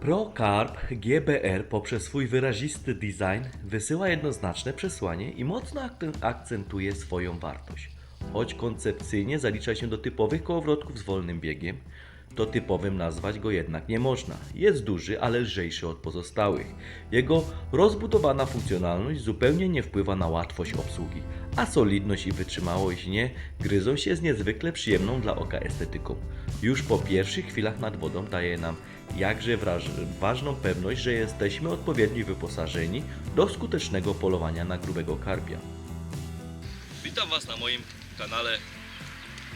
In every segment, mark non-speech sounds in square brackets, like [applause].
ProCarb GBR poprzez swój wyrazisty design wysyła jednoznaczne przesłanie i mocno ak- akcentuje swoją wartość. Choć koncepcyjnie zalicza się do typowych kołowrotków z wolnym biegiem, to typowym nazwać go jednak nie można. Jest duży, ale lżejszy od pozostałych. Jego rozbudowana funkcjonalność zupełnie nie wpływa na łatwość obsługi, a solidność i wytrzymałość nie gryzą się z niezwykle przyjemną dla oka estetyką. Już po pierwszych chwilach nad wodą daje nam jakże ważną pewność, że jesteśmy odpowiednio wyposażeni do skutecznego polowania na grubego karpia. Witam Was na moim kanale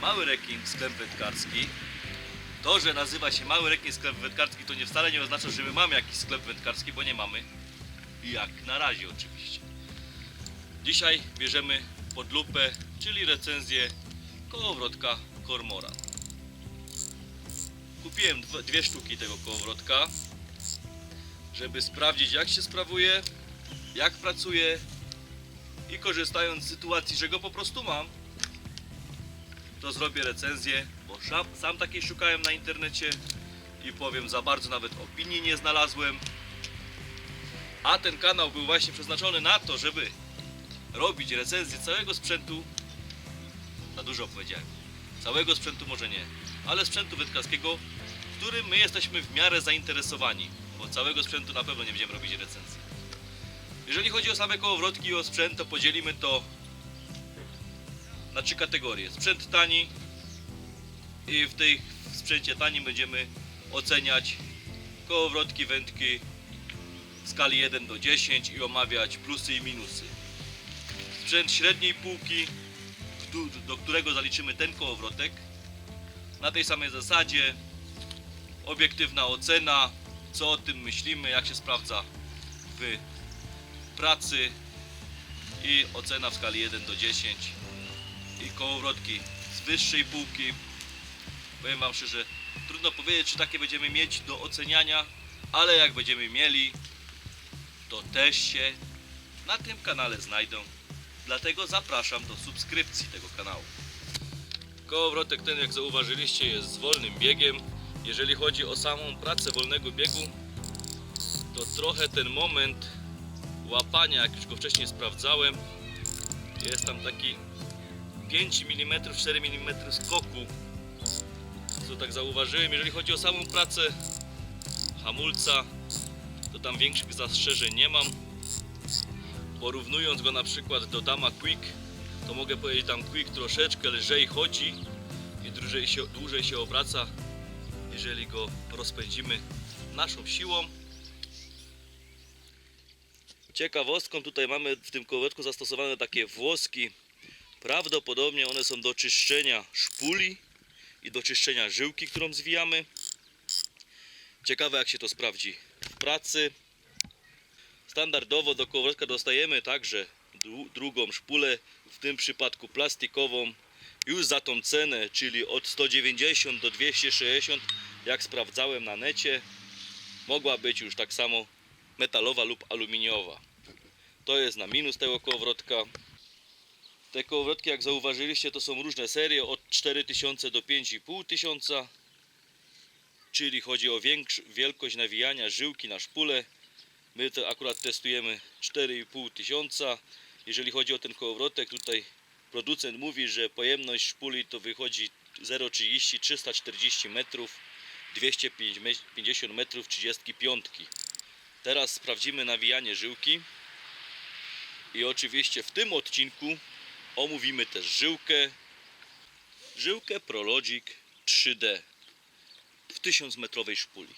Mały Rekin Sklep Wędkarski. To, że nazywa się Mały Rekin Sklep Wędkarski to nie wcale nie oznacza, że my mamy jakiś sklep wędkarski, bo nie mamy. Jak na razie oczywiście. Dzisiaj bierzemy pod lupę, czyli recenzję kołowrotka Cormoran. Kupiłem dwie sztuki tego kołowrotka, żeby sprawdzić jak się sprawuje, jak pracuje i korzystając z sytuacji, że go po prostu mam, to zrobię recenzję, bo sam, sam takiej szukałem na internecie i powiem, za bardzo nawet opinii nie znalazłem. A ten kanał był właśnie przeznaczony na to, żeby robić recenzję całego sprzętu. Za dużo powiedziałem. Całego sprzętu może nie, ale sprzętu wędkarskiego, którym my jesteśmy w miarę zainteresowani, bo całego sprzętu na pewno nie będziemy robić recenzji. Jeżeli chodzi o same kołowrotki i o sprzęt, to podzielimy to na trzy kategorie. Sprzęt tani i w tej sprzęcie tanim będziemy oceniać kołowrotki, wędki w skali 1 do 10 i omawiać plusy i minusy. Sprzęt średniej półki, do którego zaliczymy ten kołowrotek, na tej samej zasadzie obiektywna ocena, co o tym myślimy, jak się sprawdza w pracy i ocena w skali 1 do 10 i kołowrotki z wyższej półki. Powiem wam szczerze trudno powiedzieć czy takie będziemy mieć do oceniania ale jak będziemy mieli to też się na tym kanale znajdą. Dlatego zapraszam do subskrypcji tego kanału kołowrotek ten jak zauważyliście jest z wolnym biegiem jeżeli chodzi o samą pracę wolnego biegu to trochę ten moment łapania, jak już go wcześniej sprawdzałem, jest tam taki 5 mm, 4 mm skoku, co tak zauważyłem. Jeżeli chodzi o samą pracę hamulca, to tam większych zastrzeżeń nie mam. Porównując go na przykład do Dama Quick, to mogę powiedzieć, tam Quick troszeczkę lżej chodzi i dłużej się, dłużej się obraca, jeżeli go rozpędzimy naszą siłą. Ciekawostką tutaj mamy w tym kołowrotku zastosowane takie włoski. Prawdopodobnie one są do czyszczenia szpuli i do czyszczenia żyłki, którą zwijamy. Ciekawe jak się to sprawdzi w pracy. Standardowo do kołowrotka dostajemy także drugą szpulę, w tym przypadku plastikową, już za tą cenę, czyli od 190 do 260, jak sprawdzałem na necie. Mogła być już tak samo metalowa lub aluminiowa. To jest na minus tego kołowrotka. Te kołowrotki, jak zauważyliście, to są różne serie od 4000 do 5500, czyli chodzi o wielkość nawijania żyłki na szpulę. My to akurat testujemy 4500. Jeżeli chodzi o ten kołowrotek, tutaj producent mówi, że pojemność szpuli to wychodzi 0,30 340 metrów, 250 metrów 35. Teraz sprawdzimy nawijanie żyłki. I oczywiście w tym odcinku omówimy też żyłkę. Żyłkę Prologic 3D w 1000 metrowej szpuli.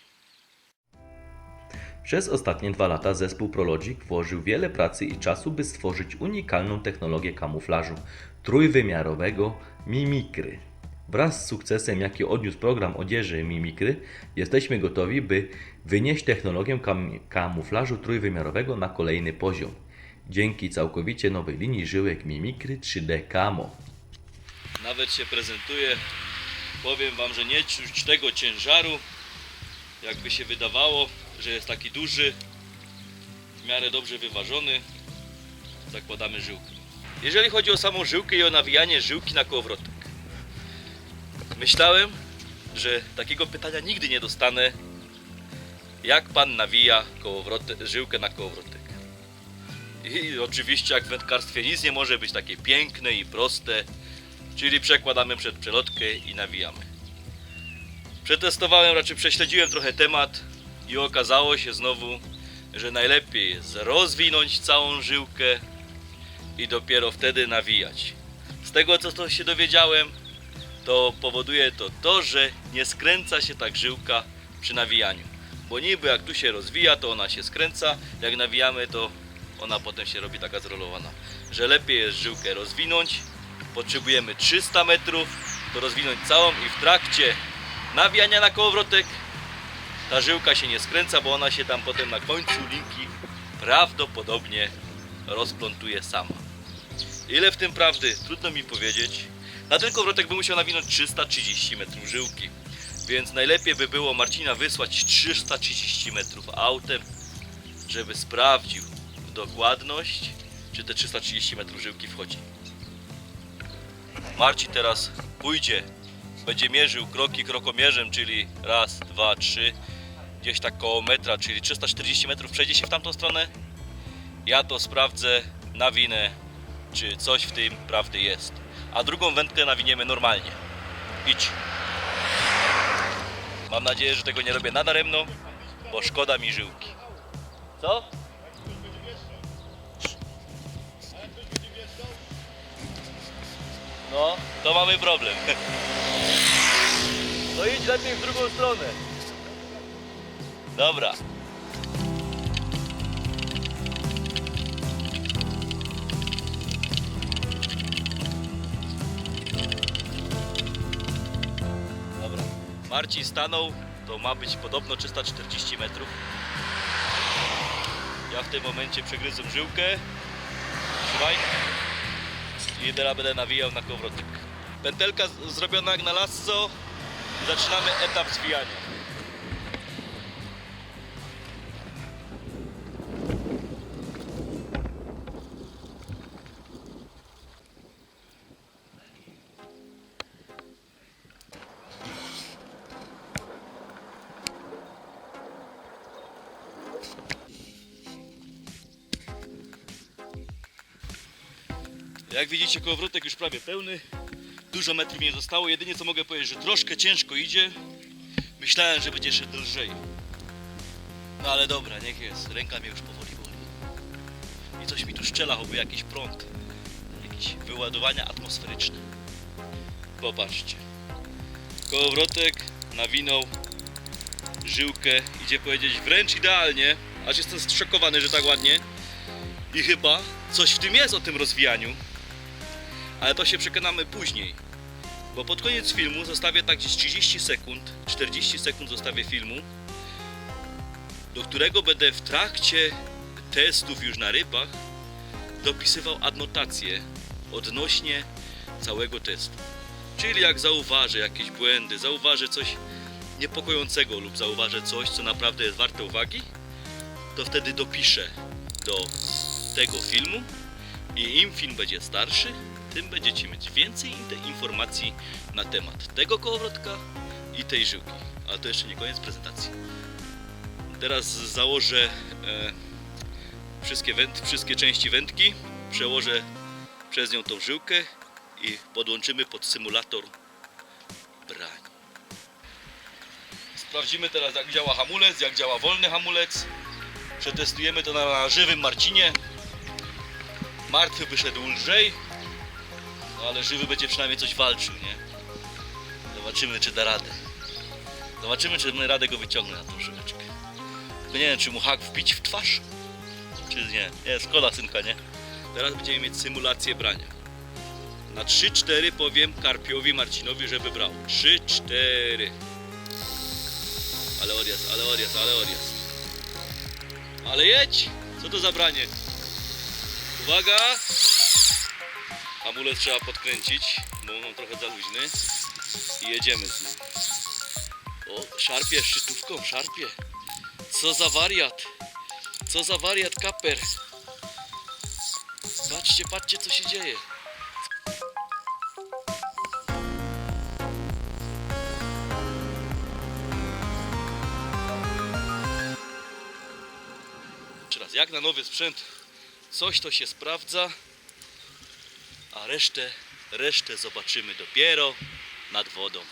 Przez ostatnie dwa lata zespół Prologic włożył wiele pracy i czasu, by stworzyć unikalną technologię kamuflażu trójwymiarowego Mimikry. Wraz z sukcesem, jaki odniósł program odzieży Mimikry, jesteśmy gotowi, by wynieść technologię kam- kamuflażu trójwymiarowego na kolejny poziom. Dzięki całkowicie nowej linii żyłek Mimikry 3D Camo. Nawet się prezentuje. Powiem Wam, że nie czuć tego ciężaru, jakby się wydawało, że jest taki duży, w miarę dobrze wyważony. Zakładamy żyłkę. Jeżeli chodzi o samą żyłkę i o nawijanie żyłki na kołowrotek. Myślałem, że takiego pytania nigdy nie dostanę, jak pan nawija żyłkę na kołowrotek. I oczywiście jak w wędkarstwie nic nie może być takie piękne i proste, czyli przekładamy przed przelotkę i nawijamy. Przetestowałem, raczej prześledziłem trochę temat i okazało się znowu, że najlepiej jest rozwinąć całą żyłkę i dopiero wtedy nawijać. Z tego co to się dowiedziałem, to powoduje to to, że nie skręca się tak żyłka przy nawijaniu. Bo niby jak tu się rozwija, to ona się skręca, jak nawijamy, to ona potem się robi taka zrolowana. Że lepiej jest żyłkę rozwinąć, potrzebujemy 300 metrów, to rozwinąć całą i w trakcie nawijania na kołowrotek ta żyłka się nie skręca, bo ona się tam potem na końcu linki prawdopodobnie rozplątuje sama. Ile w tym prawdy? Trudno mi powiedzieć. Na ten kołowrotek by musiał nawinąć 330 metrów żyłki. Więc najlepiej by było Marcina wysłać 330 metrów autem, żeby sprawdził w dokładność, czy te 330 metrów żyłki wchodzi. Marcin teraz pójdzie, będzie mierzył kroki krokomierzem, czyli raz, dwa, trzy, gdzieś tak koło metra, czyli 340 metrów przejdzie się w tamtą stronę. Ja to sprawdzę, nawinę, czy coś w tym prawdy jest. A drugą wędkę nawiniemy normalnie. Idź. Mam nadzieję, że tego nie robię nadaremno, bo szkoda mi żyłki. Co? No, to mamy problem. [laughs] No idź lepiej w drugą stronę. Dobra. Dobra. Marcin stanął, to ma być podobno 340 metrów. Ja w tym momencie przegryzłem żyłkę. Trzymaj. I teraz będę nawijał na kołowrotek. Pętelka zrobiona jak na lasso. Zaczynamy etap zwijania. Jak widzicie kołowrotek już prawie pełny. Dużo metrów nie zostało. Jedynie co mogę powiedzieć, że troszkę ciężko idzie. Myślałem, że będzie szedł lżej. No ale dobra, niech jest. Ręka mnie już powoli boli. I coś mi tu szczela, choćby jakiś prąd. Jakieś wyładowania atmosferyczne. Popatrzcie. Kołowrotek nawinął żyłkę. Idzie powiedzieć wręcz idealnie. Aż jestem zszokowany, że tak ładnie. I chyba coś w tym jest o tym rozwijaniu. Ale to się przekonamy później. Bo pod koniec filmu zostawię tak gdzieś 30 sekund, 40 sekund zostawię filmu, do którego będę w trakcie testów już na rybach dopisywał adnotacje odnośnie całego testu. Czyli jak zauważę jakieś błędy, zauważę coś niepokojącego lub zauważę coś, co naprawdę jest warte uwagi, to wtedy dopiszę do tego filmu i im film będzie starszy, tym będziecie mieć więcej informacji na temat tego kołowrotka i tej żyłki. Ale to jeszcze nie koniec prezentacji. Teraz założę e, wszystkie, węd, wszystkie części wędki, przełożę przez nią tą żyłkę i podłączymy pod symulator brań. Sprawdzimy teraz jak działa hamulec, jak działa wolny hamulec. Przetestujemy to na, na żywym Marcinie. Martwy wyszedł lżej, no ale żywy będzie przynajmniej coś walczył, nie? Zobaczymy, czy da radę. Zobaczymy, czy my radę go wyciągnę na tą żyłeczkę. Tylko nie wiem, czy mu hak wbić w twarz, czy nie. Nie, szkoda synka, nie? Teraz będziemy mieć symulację brania. Na 3-4 powiem Karpiowi Marcinowi, żeby brał. 3-4. Ale odjazd, ale odjazd, ale odjazd. Ale jedź! Co to za branie? Uwaga! Hamulec trzeba podkręcić, bo mam trochę za luźny. I jedziemy z nim. O, szarpie szczytówką, szarpie. Co za wariat. Co za wariat kaper. Patrzcie, patrzcie co się dzieje. Jeszcze raz, jak na nowy sprzęt, coś to się sprawdza, a resztę, resztę zobaczymy dopiero nad wodą.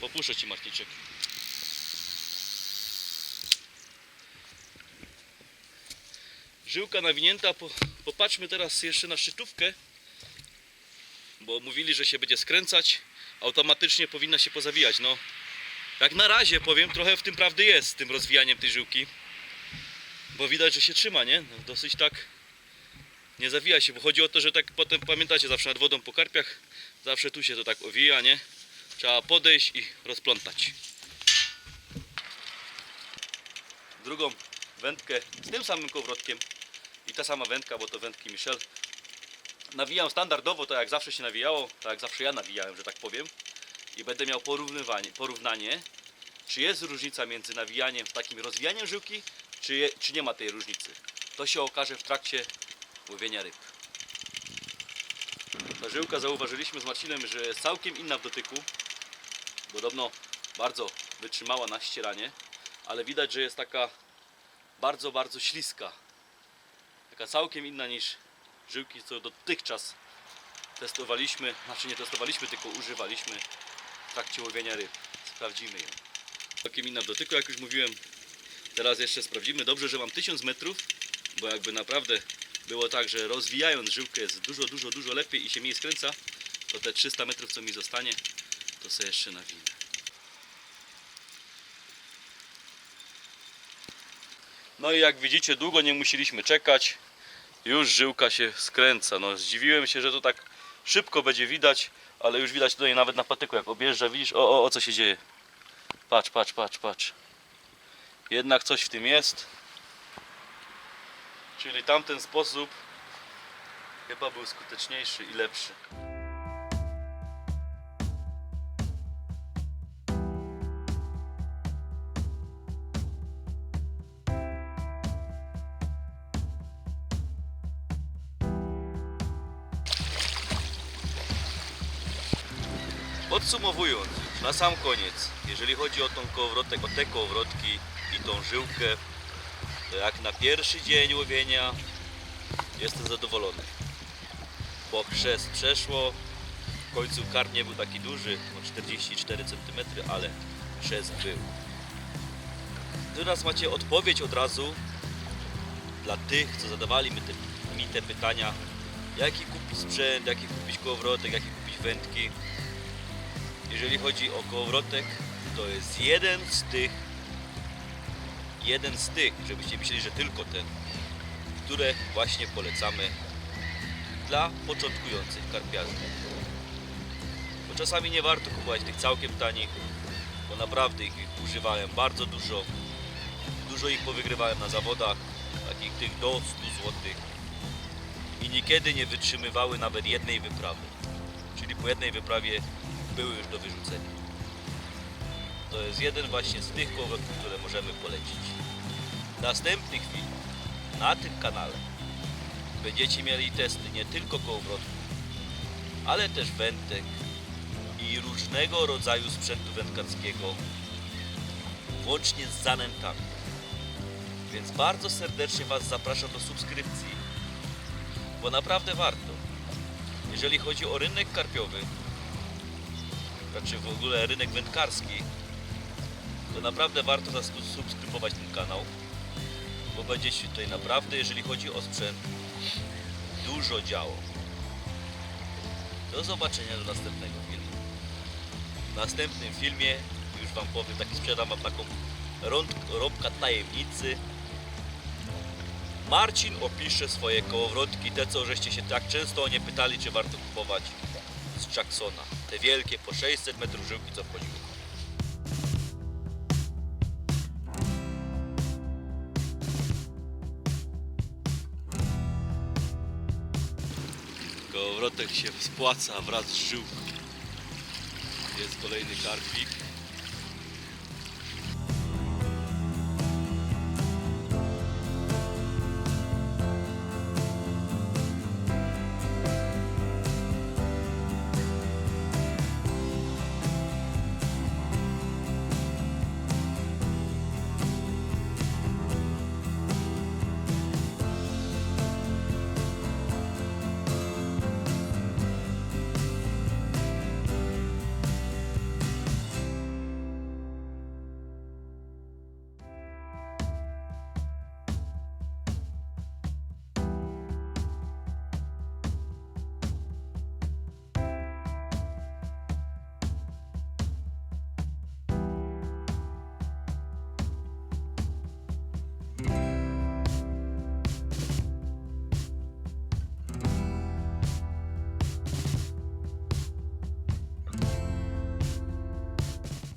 Popuszczę Ci Marticzek. Żyłka nawinięta, po, popatrzmy teraz jeszcze na szczytówkę, bo mówili, że się będzie skręcać, automatycznie powinna się pozawijać. No, jak na razie powiem, trochę w tym prawdy jest, z tym rozwijaniem tej żyłki. Bo widać, że się trzyma, nie? No, dosyć tak nie zawija się, bo chodzi o to, że tak potem pamiętacie, zawsze nad wodą po karpiach, zawsze tu się to tak owija, nie? Trzeba podejść i rozplątać. Drugą wędkę z tym samym kołowrotkiem i ta sama wędka, bo to wędki Michel. Nawijam standardowo, tak jak zawsze się nawijało, tak jak zawsze ja nawijałem, że tak powiem. I będę miał porównywanie, porównanie, czy jest różnica między nawijaniem, takim rozwijaniem żyłki, czy, je, czy nie ma tej różnicy. To się okaże w trakcie łowienia ryb. Ta żyłka zauważyliśmy z Marcinem, że jest całkiem inna w dotyku. Podobno bardzo wytrzymała na ścieranie, ale widać, że jest taka bardzo, bardzo śliska. Taka całkiem inna niż żyłki, co dotychczas testowaliśmy, znaczy nie testowaliśmy, tylko używaliśmy w trakcie łowienia ryb. Sprawdzimy ją. Całkiem inna w dotyku, jak już mówiłem. Teraz jeszcze sprawdzimy. Dobrze, że mam 1000 metrów, bo jakby naprawdę było tak, że rozwijając żyłkę jest dużo, dużo, dużo lepiej i się mniej skręca, to te 300 metrów, co mi zostanie, to sobie jeszcze nawinę. No i jak widzicie, długo nie musieliśmy czekać. Już żyłka się skręca. No, zdziwiłem się, że to tak szybko będzie widać, ale już widać tutaj nawet na patyku, jak objeżdża, widzisz, o, o, o co się dzieje. Patrz, patrz, patrz, patrz. Jednak coś w tym jest. Czyli tamten sposób chyba był skuteczniejszy i lepszy. Podsumowując, na sam koniec, jeżeli chodzi o tą kołowrotek, o te kołowrotki i tą żyłkę, to jak na pierwszy dzień łowienia jestem zadowolony. Bo chrzest przeszło, w końcu karp nie był taki duży, no 44 cm, ale chrzest był. Teraz macie odpowiedź od razu dla tych, co zadawali mi te, mi te pytania, jaki kupić sprzęt, jaki kupić kołowrotek, jaki kupić wędki. Jeżeli chodzi o kołowrotek, to jest jeden z tych, jeden z tych, żebyście myśleli, że tylko ten, które właśnie polecamy dla początkujących karpiarzy. Bo czasami nie warto kupować tych całkiem tanich, bo naprawdę ich używałem bardzo dużo. Dużo ich powygrywałem na zawodach, takich tych do 100 zł. I niekiedy nie wytrzymywały nawet jednej wyprawy. Czyli po jednej wyprawie były już do wyrzucenia. To jest jeden właśnie z tych kołowrotków, które możemy polecić. W następnych film na tym kanale będziecie mieli testy nie tylko kołowrotków, ale też wędek i różnego rodzaju sprzętu wędkarskiego, włącznie z zanętami. Więc bardzo serdecznie Was zapraszam do subskrypcji, bo naprawdę warto. Jeżeli chodzi o rynek karpiowy, znaczy w ogóle rynek wędkarski, to naprawdę warto zasubskrybować ten kanał, bo będzie się tutaj naprawdę, jeżeli chodzi o sprzęt, dużo działo. Do zobaczenia do następnego filmu. W następnym filmie już Wam powiem, taki sprzedam Wam taką rąd, tajemnicy. Marcin opisze swoje kołowrotki, te co żeście się tak często o nie pytali, czy warto kupować z Jacksona. Te wielkie po 600 metrów żyłki co wchodziły. Kołowrotek się spłaca wraz z żyłką. Jest kolejny karpik.